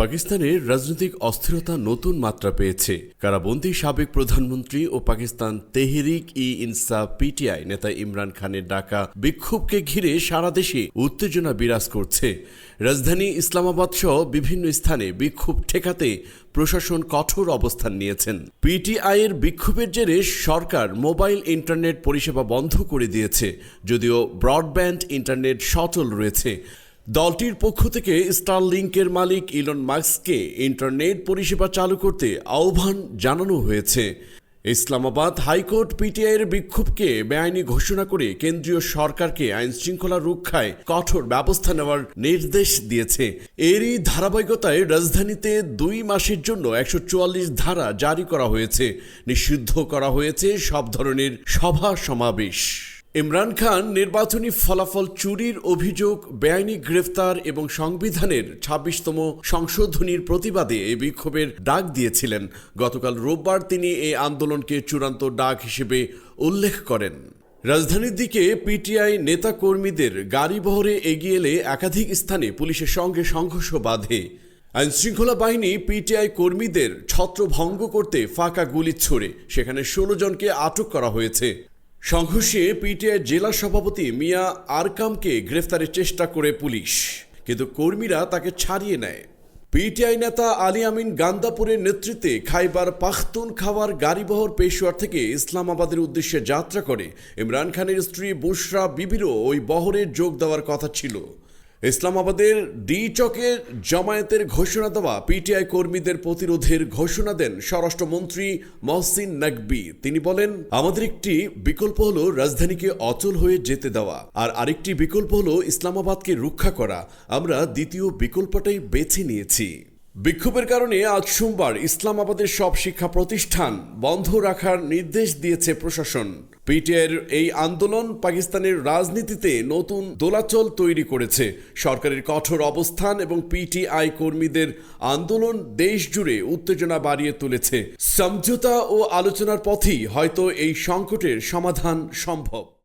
পাকিস্তানের রাজনৈতিক অস্থিরতা নতুন মাত্রা পেয়েছে। কারাবন্দী সাবেক প্রধানমন্ত্রী ও পাকিস্তান তেহরিক ই ইনসাফ পিটিআই নেতা ইমরান খানের ডাকা বিক্ষোভকে ঘিরে সারা দেশে উত্তেজনা বিরাজ করছে। রাজধানী ইসলামাবাদ সহ বিভিন্ন স্থানে বিক্ষোভ ঠেকাতে প্রশাসন কঠোর অবস্থান নিয়েছেন। পিটিআই এর বিক্ষোভের জেরে সরকার মোবাইল ইন্টারনেট পরিষেবা বন্ধ করে দিয়েছে, যদিও ব্রডব্যান্ড ইন্টারনেট সচল রয়েছে। দলটির পক্ষ থেকে স্টারলিংকের মালিক ইলন মাস্ককে ইন্টারনেট পরিষেবা চালু করতে আহ্বান জানানো হয়েছে। ইসলামাবাদ হাইকোর্ট পিটিআই এর বিক্ষোভকে বেআইনি ঘোষণা করে কেন্দ্রীয় সরকারকে আইন শৃঙ্খলা রক্ষায় কঠোর ব্যবস্থা নেওয়ার নির্দেশ দিয়েছে। এরই ধারাবাহিকতায় রাজধানীতে দুই মাসের জন্য একশো চুয়াল্লিশ ধারা জারি করা হয়েছে। নিষিদ্ধ করা হয়েছে সব ধরনের সভা সমাবেশ। ইমরান খান নির্বাচনী ফলাফল চুরির অভিযোগ, বেআইনি গ্রেফতার এবং সংবিধানের ছাব্বিশতম সংশোধনীর প্রতিবাদে এই বিক্ষোভের ডাক দিয়েছিলেন। গতকাল রোববার তিনি এই আন্দোলনকে চূড়ান্ত ডাক হিসেবে উল্লেখ করেন। রাজধানীর দিকে পিটিআই নেতা কর্মীদের গাড়ি বহরে এগিয়ে এলে একাধিক স্থানে পুলিশের সঙ্গে সংঘর্ষ বাধে। আইনশৃঙ্খলা বাহিনী পিটিআই কর্মীদের ছত্রভঙ্গ করতে ফাঁকা গুলি ছোড়ে। সেখানে ষোলো জনকে আটক করা হয়েছে। সংঘর্ষে পিটিআই জেলা সভাপতি মিয়া আরকামকে গ্রেফতারের চেষ্টা করে পুলিশ, কিন্তু কর্মীরা তাকে ছাড়িয়ে নেয়। পিটিআই নেতা আলী আমিন গান্দাপুরের নেতৃত্বে খাইবার পাখতুন খাওয়ার গাড়িবহর পেশোয়ার থেকে ইসলামাবাদের উদ্দেশ্যে যাত্রা করে। ইমরান খানের স্ত্রী বুশরা বিবিরও ওই বহরে যোগ দেওয়ার কথা ছিল। ইসলামাবাদের ডি চকে জামায়াতের ঘোষণা দেওয়া পিটিআই কর্মীদের প্রতিরোধের ঘোষণা দেন স্বরাষ্ট্রমন্ত্রী মহসিন নাকবি। তিনি বলেন, আমাদের একটি বিকল্প হলো রাজধানীকে অচল হয়ে যেতে দেওয়া, আর আরেকটি বিকল্প হলো ইসলামাবাদকে রক্ষা করা। আমরা দ্বিতীয় বিকল্পটাই বেছে নিয়েছি। বিক্ষোভের কারণে আজ সোমবার ইসলামাবাদের সব শিক্ষা প্রতিষ্ঠান বন্ধ রাখার নির্দেশ দিয়েছে প্রশাসন। পিটিআইয়ের এই আন্দোলন পাকিস্তানের রাজনীতিতে নতুন দোলাচল তৈরি করেছে। সরকারের কঠোর অবস্থান এবং পিটিআই কর্মীদের আন্দোলন দেশ জুড়ে উত্তেজনা বাড়িয়ে তুলেছে। সমঝোতা ও আলোচনার পথেই হয়তো এই সংকটের সমাধান সম্ভব।